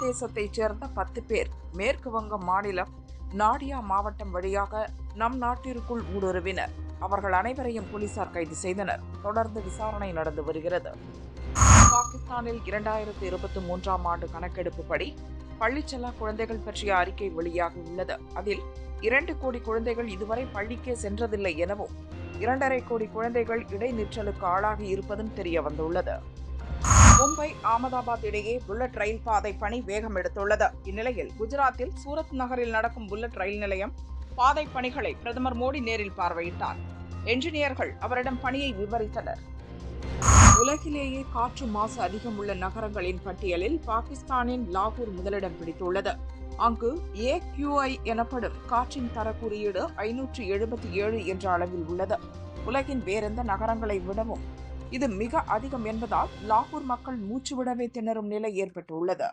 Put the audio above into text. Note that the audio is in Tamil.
வங்கதேசத்தைச் சேர்ந்த பத்து பேர் மேற்கு வங்க மாநிலம் நாடியா மாவட்டம் வழியாக நம் நாட்டிற்குள் ஊடுருவினர். அவர்கள் அனைவரையும் போலீசார் கைது செய்தனர். தொடர்ந்து விசாரணை நடந்து வருகிறது. பாகிஸ்தானில் இரண்டாயிரத்து இருபத்தி மூன்றாம் ஆண்டு கணக்கெடுப்புப்படி பள்ளிச்செல்லா குழந்தைகள் பற்றிய அறிக்கை வெளியாக உள்ளது. அதில் இரண்டு கோடி குழந்தைகள் இதுவரை பள்ளிக்கே சென்றதில்லை எனவும் இரண்டரை கோடி குழந்தைகள் இடைநிற்றலுக்கு ஆளாகி இருப்பதும் தெரிய வந்துள்ளது. மும்பை அகமதாபாத் இடையே புல்லட் ரயில் பாதை பணி வேகம் எடுத்துள்ளது. இந்நிலையில் குஜராத்தில் சூரத் நகரில் நடக்கும் புல்லட் ரயில் நிலையம் பாதை பணிகளை பிரதமர் மோடி நேரில் பார்வையிட்டார். என்ஜினியர்கள் அவரிடம் பணியை விவரித்தனர். உலகிலேயே காற்று மாசு அதிகம் உள்ள நகரங்களின் பட்டியலில் பாகிஸ்தானின் லாகூர் முதலிடம் பிடித்துள்ளது. அங்கு ஏக்யூஐ எனப்படும் காற்றின் தர குறியீடு ஐநூற்று எழுபத்தி ஏழு என்ற அளவில் உள்ளது. உலகின் வேறெந்த நகரங்களை விடவும் இது மிக அதிகம் என்பதால் லாகூர் மக்கள் மூச்சுவிடவே திணறும் நிலை ஏற்பட்டுள்ளது.